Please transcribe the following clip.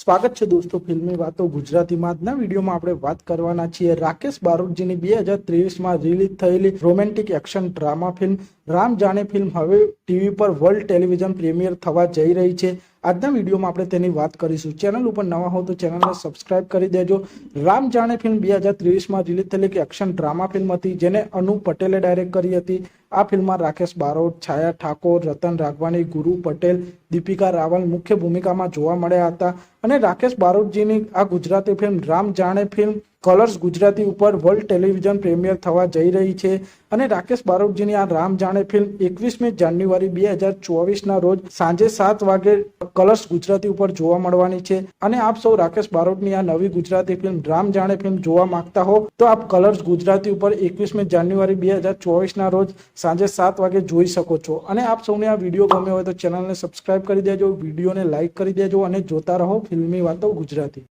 સ્વાગત છે દોસ્તો ફિલ્મી વાતો ગુજરાતીમાં. આજના વિડીયોમાં આપણે વાત કરવાના છીએ રાકેશ બારોટજીની બે હજાર ત્રેવીસમાં રિલીઝ થયેલી romantic action drama film Ram Jaane film હવે ટીવી પર વર્લ્ડ ટેલિવિઝન પ્રીમિયર થવા જઈ રહી છે. આજના વિડીયોમાં આપણે તેની વાત કરીશું. ચેનલ ઉપર નવા હો તો ચેનલને સબસ્ક્રાઇબ કરી દેજો. રામ જાણે ફિલ્મ બે હજાર ત્રેવીસમાં રિલીઝ થયેલી એક એક્શન ડ્રામા ફિલ્મ હતી, જેને અનુ પટેલે ડાયરેક્ટ કરી હતી. આ ફિલ્મમાં રાકેશ બારોટ, છાયા ઠાકોર, રતન રાઘવાની, ગુરુ પટેલ, દીપિકા રાવલ મુખ્ય ભૂમિકામાં જોવા મળ્યા હતા. અને રાકેશ બારોટજીની આ Gujarati film Ram Jaane film colours Gujarati ઉપર વર્લ્ડ ટેલિવિઝન પ્રીમિયર થવા જઈ રહી છે અને રાકેશ બારોટજીની આ રામ જાણે ફિલ્મ એકવીસમી જાન્યુઆરી બે હજાર ચોવીસના રોજ સાંજે સાત વાગે કલર્સ ગુજરાતી ઉપર જોવા મળવાની છે. અને આપ સૌ રાકેશ બારોટની આ નવી ગુજરાતી ફિલ્મ રામ જાણે ફિલ્મ જોવા માંગતા હો, તો આપ કલર્સ ગુજરાતી ઉપર એકવીસમી જાન્યુઆરી બે હજાર ચોવીસના રોજ સાંજે સાત વાગે જોઈ શકો છો. અને આપ સૌને આ વીડિયો ગમ્યો હોય તો ચેનલને સબસ્ક્રાઇબ કરી દેજો, વિડીયોને લાઇક કરી દેજો અને જોતા રહો ફિલ્મી વાતો ગુજરાતી.